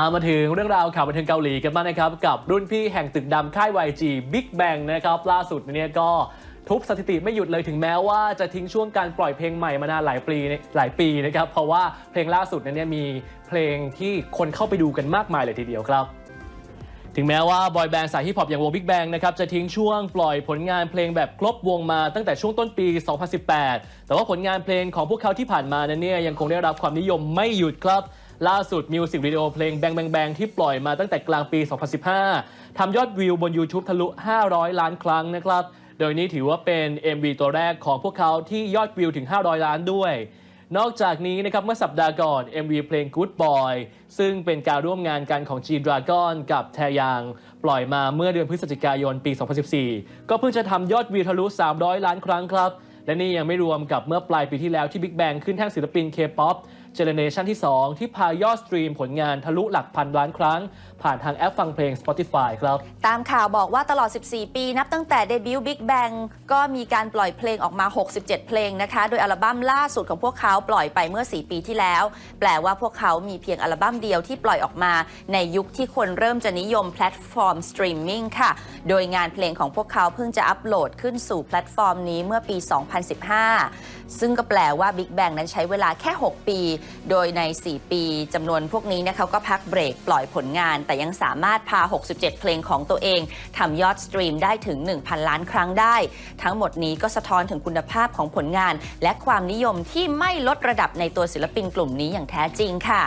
ามาถึงเรื่องราวข่าวบันเทิงเกาหลีกันบ้างนะครับ กับรุ่นพี่แห่งตึกดำค่าย YG Big Bang นะครับ ล่าสุดเนี่ยก็ทุบสถิติไม่หยุดเลยถึงแม้ว่าจะทิ้งช่วงการปล่อยเพลงใหม่มานานหลายปีหลายปีนะครับ เพราะว่าเพลงล่าสุดนั้นเนี่ยมีเพลงที่คนเข้าไปดูกันมากมายเลยทีเดียวครับถึงแม้ว่าบอยแบนด์สายฮิปฮอปอย่างวง Big Bang นะครับจะทิ้งช่วงปล่อยผลงานเพลงแบบครบวงมาตั้งแต่ช่วงต้นปี 2018 แต่ว่าผลงานเพลงของพวกเขาที่ผ่านมานั้นเนี่ยยังคงได้รับความนิยมไม่หยุดครับ ล่าสุดมิวสิกวิดีโอเพลง Bang Bang Bang ที่ปล่อยมาตั้งแต่กลางปี 2015 ทำยอดวิวบน YouTube ทะลุ 500 ล้านครั้งนะครับ โดยนี้ถือว่าเป็น MV ตัวแรกของพวกเขาที่ยอดวิวถึง 500 ล้านด้วย นอกจากนี้นะครับเมื่อสัปดาห์ก่อน MV เพลง Good Boy ซึ่งเป็นการร่วมงานกันของ G Dragon กับแทยัง ปล่อยมาเมื่อเดือนพฤศจิกายนปี 2014 ก็เพิ่งจะทำยอดวิวทะลุ 300 ล้านครั้งครับและนี่ยังไม่รวมกับเมื่อปลายปีที่แล้วที่ Big Bang ขึ้นแท่นศิลปิน K-POP เจเนเรชันที่ 2 ที่พายอดสตรีมผลงานทะลุหลักพันล้านครั้ง ผ่านทางแอปฟังเพลง Spotify ครับ ตามข่าวบอกว่าตลอด 14 ปีนับตั้งแต่เดบิวต์ Big Bang ก็มีการปล่อยเพลงออกมา 67 เพลงนะคะ โดยอัลบั้มล่าสุดของพวกเขาปล่อยไปเมื่อ 4 ปีที่แล้ว แปลว่าพวกเขามีเพียงอัลบั้มเดียวที่ปล่อยออกมา ในยุคที่คนเริ่มจะนิยมแพลตฟอร์มสตรีมมิ่งค่ะ โดยงานเพลงของพวกเขาเพิ่งจะอัปโหลดขึ้นสู่แพลตฟอร์มนี้เมื่อปี 2015 ซึ่งก็แปลว่า Big Bang นั้นใช้เวลาแค่ 6 ปีโดยใน 4 ปีจำนวนพวกนี้นะเขาก็พักเบรกปล่อยผลงาน แต่ยังสามารถพา 67 เพลงของตัวเองทำยอดสตรีมได้ถึง 1,000 ล้านครั้งได้ ทั้งหมดนี้ก็สะท้อนถึงคุณภาพของผลงาน และความนิยมที่ไม่ลดระดับในตัวศิลปินกลุ่มนี้อย่างแท้จริงค่ะ